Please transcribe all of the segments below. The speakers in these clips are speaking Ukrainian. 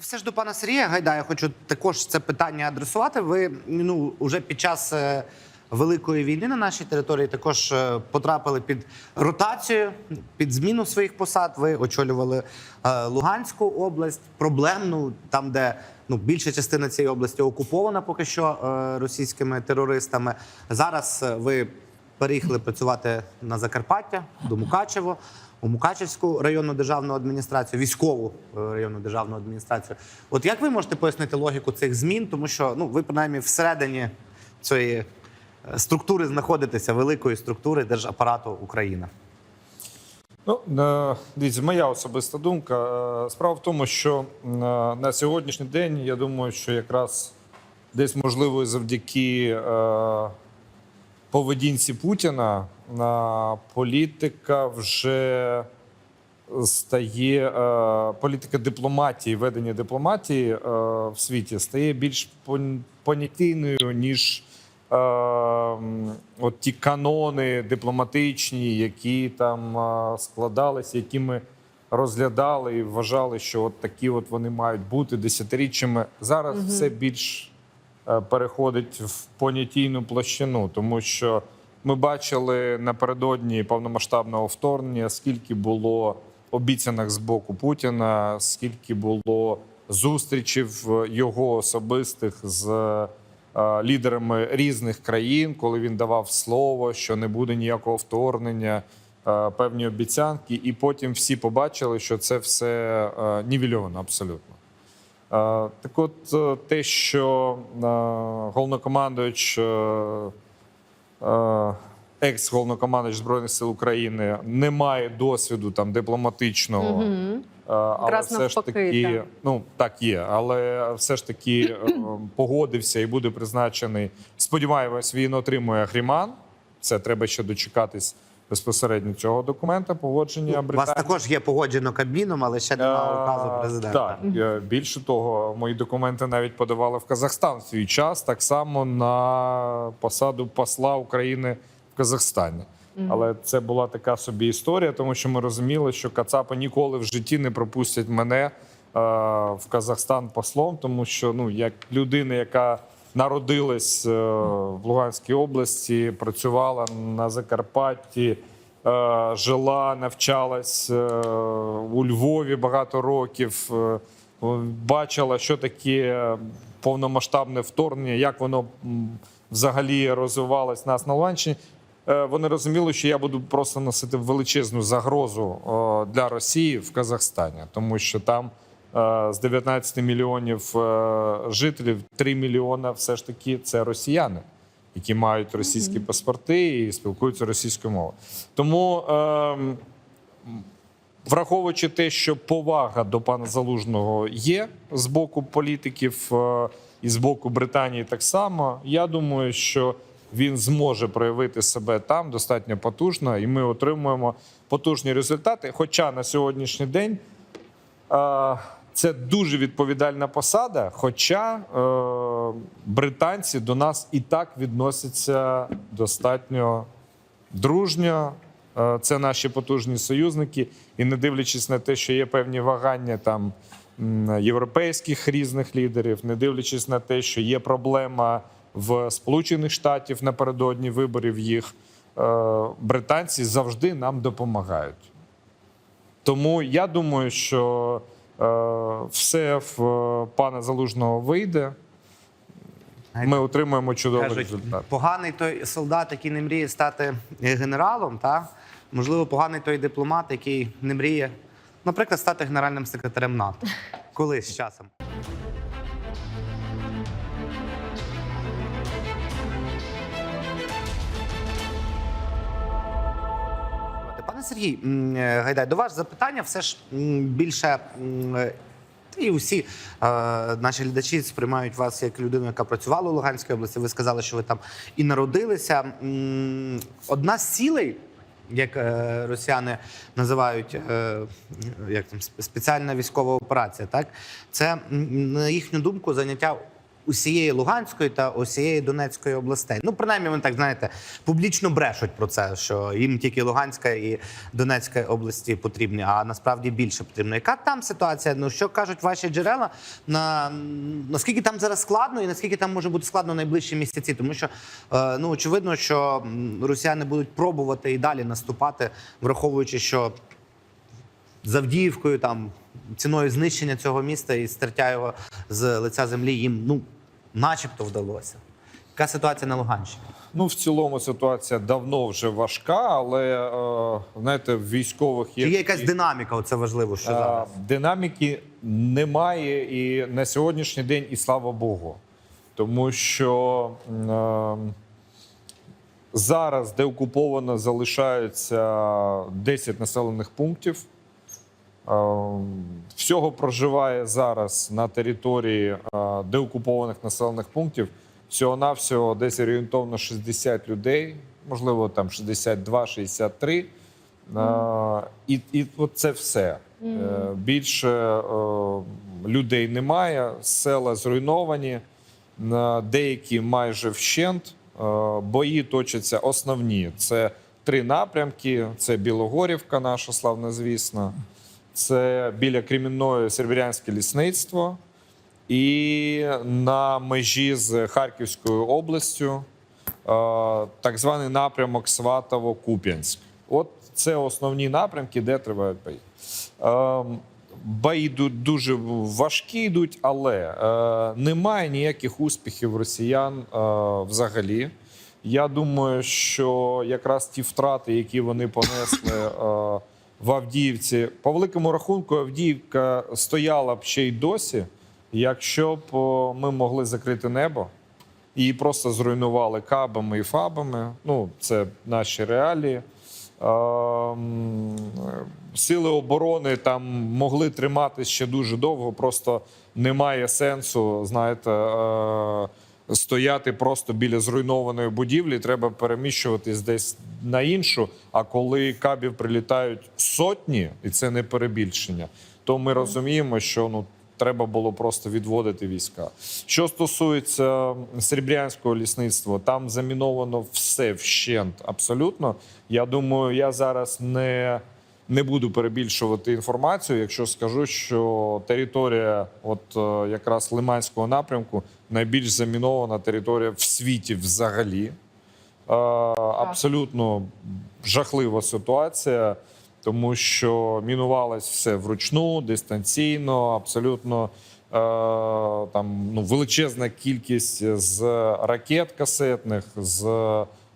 Все ж до пана Сергія Гайдая хочу також це питання адресувати. Ви ну уже під час е, великої війни на нашій території також е, потрапили під ротацію, під зміну своїх посад. Ви очолювали е, Луганську область, проблемну, там, де ну більша частина цієї області окупована поки що російськими терористами. Зараз ви переїхали працювати на Закарпаття до Мукачево. У Мукачевську районну державну адміністрацію, військову е, районну державну адміністрацію. От як ви можете пояснити логіку цих змін? Тому що ну ви принаймні всередині цієї е, структури знаходитеся великої структури держапарату України. Ну, е, дивіться, моя особиста думка. Справа в тому, що на сьогоднішній день я думаю, що якраз десь можливо завдяки поведінці Путіна на політика вже стає е, політика дипломатії, ведення дипломатії е, в світі стає більш понятійною, ніж е, от ті канони дипломатичні, які там складалися, які ми розглядали і вважали, що от такі от вони мають бути десятиріччями. Зараз все більш переходить в понятійну площину, тому що ми бачили напередодні повномасштабного вторгнення, скільки було обіцянок з боку Путіна, скільки було зустрічів його особистих з е, лідерами різних країн, коли він давав слово, що не буде ніякого вторгнення, е, певні обіцянки, і потім всі побачили, що це все е, нівельовано абсолютно. Е, Так от е, те, що е, головнокомандуючий, е, е, Збройних сил України не має досвіду там дипломатичного, е, але все ж таки, так. ну так є, але все ж таки погодився і буде призначений. Сподіваємось, він отримує Гріман. Це треба ще дочекатись безпосередньо цього документа. Погодження У вас також є погоджено Кабміном, але ще немає указу Е, президента. Так, е, більше того, мої документи навіть подавали в Казахстан в свій час, так само на посаду посла України в Казахстані. Але це була така собі історія, тому що ми розуміли, що Кацапи ніколи в житті не пропустять мене е, в Казахстан послом, тому що ну як людина, яка народилась е, в Луганській області, працювала на Закарпатті, е, жила, навчалась е, у Львові багато років, бачила, що таке повномасштабне вторгнення, як воно взагалі розвивалось нас на Луганщині. Вони розуміли, що я буду просто носити величезну загрозу для Росії в Казахстані, тому що там з 19 мільйонів е, жителів 3 мільйона все ж таки це росіяни, які мають російські паспорти і спілкуються російською мовою. Тому ем, враховуючи те, що повага до пана Залужного є з боку політиків е, і з боку Британії, так само я думаю, що він зможе проявити себе там достатньо потужно, і ми отримуємо потужні результати. Хоча на сьогоднішній день е, це дуже відповідальна посада. Хоча е, британці до нас і так відносяться достатньо дружньо. Е, Це наші потужні союзники, і не дивлячись на те, що є певні вагання там європейських різних лідерів, не дивлячись на те, що є проблема в Сполучених Штатів напередодні виборів їх, е, британці завжди нам допомагають. Тому я думаю, що все в е, пана Залужного вийде. Ми отримуємо чудовий Кажуть, результат. поганий той солдат, який не мріє стати е, генералом, та можливо, поганий той дипломат, який не мріє, наприклад, стати генеральним секретарем НАТО. Колись з часом. Сергій е, Гайдай, до вас запитання все ж більше. е, І усі е, наші глядачі сприймають вас як людину, яка працювала у Луганській області. Ви сказали, що ви там і народилися. Одна з цілей, як е, росіяни називають е, як там спеціальна військова операція, так це на їхню думку заняття усієї Луганської та усієї Донецької областей. Ну, принаймні, вони так знаєте, публічно брешуть про це, що їм тільки Луганська і Донецька області потрібні, а насправді більше потрібно. Яка там ситуація? Ну що кажуть ваші джерела? На наскільки там зараз складно, і наскільки там може бути складно найближчі місяці? Тому що е, ну очевидно, що росіяни будуть пробувати і далі наступати, враховуючи, що з Авдіївкою, там ціною знищення цього міста і стертя його з лиця землі їм ну, начебто вдалося. Яка ситуація на Луганщині? Ну, в цілому ситуація давно вже важка, але е, знаєте, в військових Чи є якась динаміка? Оце важливо, що А, зараз. Динаміки немає і на сьогоднішній день, і слава Богу. Тому що е, зараз деокуповано залишаються 10 населених пунктів. Е, Всього проживає зараз на території е, деокупованих населених пунктів всього-навсього десь орієнтовно 60 людей, можливо, там 62-63. Е, І, і от це все. Е, Більше людей немає, села зруйновані, деякі майже вщент. Бої точаться основні. Це три напрямки: це Білогорівка, наша славна звісна, це біля Кремінної Серебрянське лісництво і на межі з Харківською областю, е, так званий напрямок Сватово-Куп'янськ. От це основні напрямки, де тривають бої. Ем, Бої йдуть дуже важкі йдуть, але е, немає ніяких успіхів росіян е, взагалі. Я думаю, що якраз ті втрати, які вони понесли в Авдіївці, по великому рахунку, Авдіївка стояла б ще й досі, якщо б ми могли закрити небо. Її просто зруйнували кабами і фабами. Ну, це наші реалії. Ем, Сили оборони там могли тримати ще дуже довго, просто немає сенсу, знаєте, е, стояти просто біля зруйнованої будівлі. Треба переміщуватись десь на іншу. А коли кабів прилітають сотні, і це не перебільшення, то ми розуміємо, що ну треба було просто відводити війська. Що стосується серебрянського лісництва, там заміновано все вщент абсолютно. Я думаю, я зараз не, не буду перебільшувати інформацію, якщо скажу, що територія, от е, якраз Лиманського напрямку, найбільш замінована територія в світі взагалі. Е, Абсолютно жахлива ситуація, тому що мінувалось все вручну, дистанційно, абсолютно е, там ну, величезна кількість з ракет касетних, з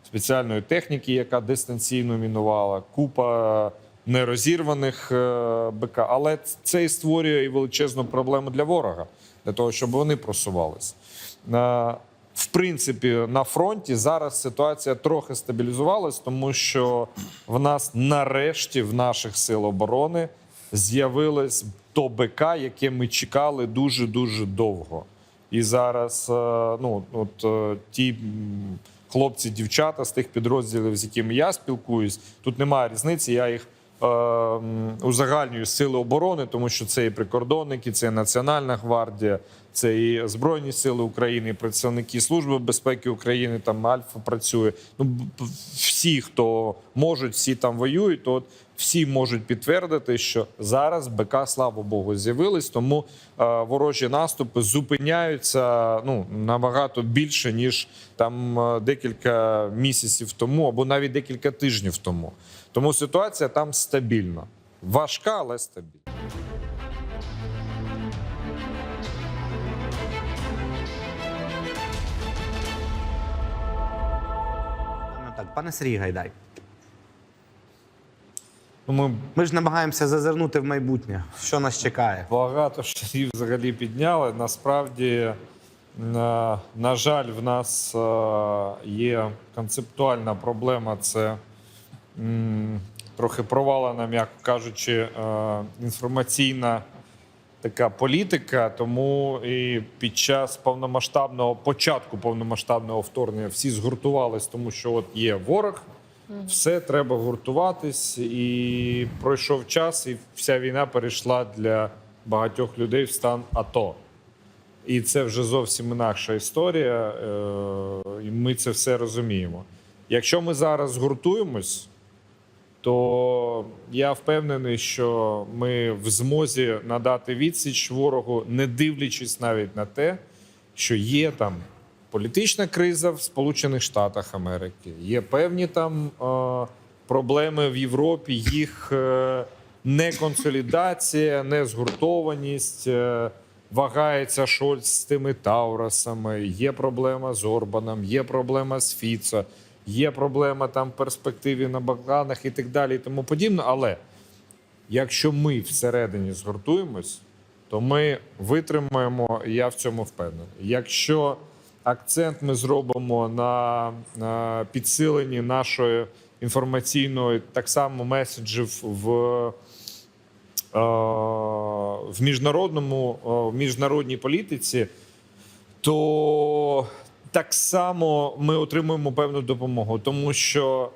спеціальної техніки, яка дистанційно мінувала, купа нерозірваних е, БК. Але це і створює і величезну проблему для ворога, для того, щоб вони просувались. Е, в принципі, на фронті зараз ситуація трохи стабілізувалась, тому що в нас нарешті в наших сил оборони з'явилось то БК, яке ми чекали дуже дуже довго. І зараз е, ну, от, ті хлопці, дівчата з тих підрозділів, з якими я спілкуюсь, тут немає різниці. Я їх е, м, сили оборони, тому що це і прикордонники, це і Національна гвардія, це і Збройні Сили України, і представники Служби безпеки України, там Альфа працює. Ну, всі, хто можуть, всі там воюють, то от всі можуть підтвердити, що зараз БК, слава Богу, з'явились, тому е, ворожі наступи зупиняються ну набагато більше ніж там е, декілька місяців тому, або навіть декілька тижнів тому. Тому ситуація там стабільна, важка, але стабільна. Ну, так, пане Сергій Гайдай, Ну, ми ми ж намагаємося зазирнути в майбутнє. Що нас чекає? багато штатів взагалі підняли. Насправді, на, на жаль, в нас е, є концептуальна проблема. Це трохи провалена, м'яко кажучи, е, інформаційна така політика. Тому і під час повномасштабного початку повномасштабного вторгнення всі згуртувались, тому що от є ворог. Все треба гуртуватись, і пройшов час, і вся війна перейшла для багатьох людей в стан АТО. і це вже зовсім інакша історія. е, І ми це все розуміємо. Якщо ми зараз згуртуємось, то я впевнений, що ми в змозі надати відсіч ворогу, не дивлячись навіть на те, що є там політична криза в Сполучених Штатах Америки, є певні там е, проблеми в Європі, їх е, неконсолідація, незгуртованість. Е, Вагається Шольц з тими Таурасами, є проблема з Орбаном, є проблема з Фіцо, є проблема там в перспективі на Балканах і так далі, і тому подібне. Але якщо ми всередині згуртуємось, то ми витримаємо, я в цьому впевнений. Якщо акцент ми зробимо на, на підсиленні нашої інформаційної, так само меседжів в, е, в міжнародному е, в міжнародній політиці, то так само ми отримуємо певну допомогу, тому що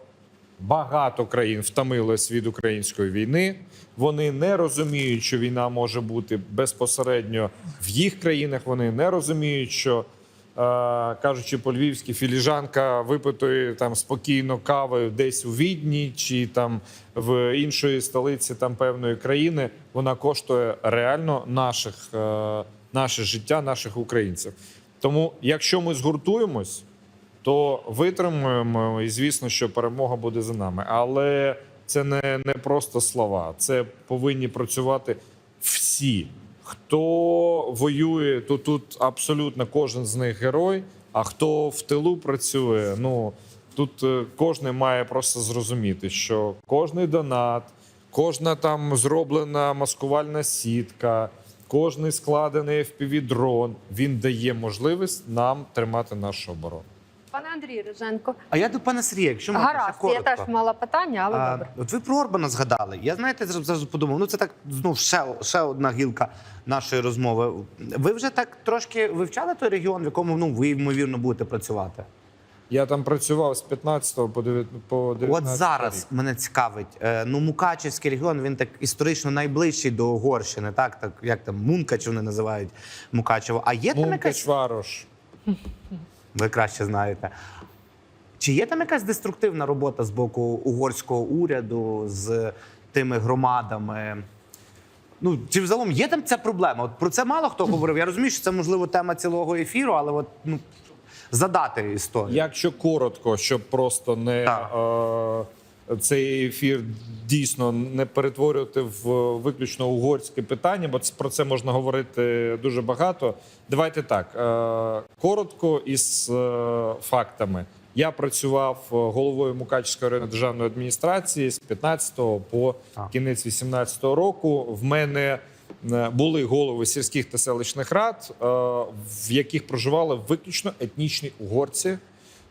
багато країн втомились від української війни. Вони не розуміють, що війна може бути безпосередньо в їх країнах. Вони не розуміють, що е, кажучи по-львівськи, філіжанка випитої там спокійно кави десь у Відні чи там в іншої столиці там певної країни. Вона коштує реально наших, е, наше життя, наших українців. Тому, якщо ми згуртуємось, то витримуємо, і звісно, що перемога буде за нами. Але це не, не просто слова. Це повинні працювати всі. Хто воює, то тут абсолютно кожен з них герой. А хто в тилу працює, ну тут е, кожен має просто зрозуміти, що кожний донат, кожна там зроблена маскувальна сітка, кожний складений FPV-дрон, він дає можливість нам тримати нашу оборону. Пане Андрій Риженко, А я до пана Сергія, якщо можна ще гаразд, я теж мала питання, але А, добре. От ви про Орбана згадали. Я знаєте, зразу зразу подумав. Ну це так знов ще, ще одна гілка нашої розмови. Ви вже так трошки вивчали той регіон, в якому ну ви ймовірно будете працювати? Я там працював з 15 по 9 19 От зараз рік. мене цікавить. е, Ну, Мукачевський регіон він так історично найближчий до Угорщини, так так як там Мункач вони називають Мукачево. А є там Мункач якась Варош. ви краще знаєте. Чи є там якась деструктивна робота з боку угорського уряду з тими громадами? Ну, чи взагалом є там ця проблема? От про це мало хто говорив. Я розумію, що це можливо тема цілого ефіру, але от ну задати історію. Якщо коротко, щоб просто не е, цей ефір дійсно не перетворювати в виключно угорське питання, бо про це можна говорити дуже багато. Давайте так е, коротко із е, фактами. Я працював е, головою Мукачівської районної державної адміністрації з 15 по кінець 18 року. В мене були голови сільських та селищних рад, е, в яких проживали виключно етнічні угорці.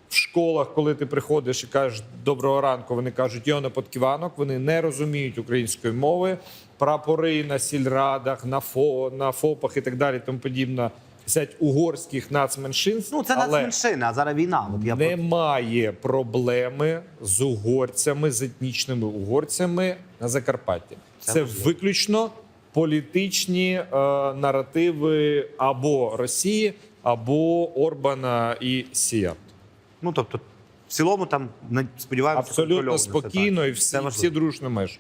В школах, коли ти приходиш і кажеш доброго ранку, вони кажуть Йона Подківанок. Вони не розуміють української мови. Прапори на сільрадах, на ФО, на ФОПах і так далі. Тому подібне. Сядь угорських нацменшин. Ну це але нацменшина, а зараз війна. От я немає проблеми з угорцями, з етнічними угорцями на Закарпатті. Це Це виключно політичні е, наративи або Росії, або Орбана і Сія. ну тобто, в цілому там сподіваємося Абсолютно спокійно і всі, всі дружно межі.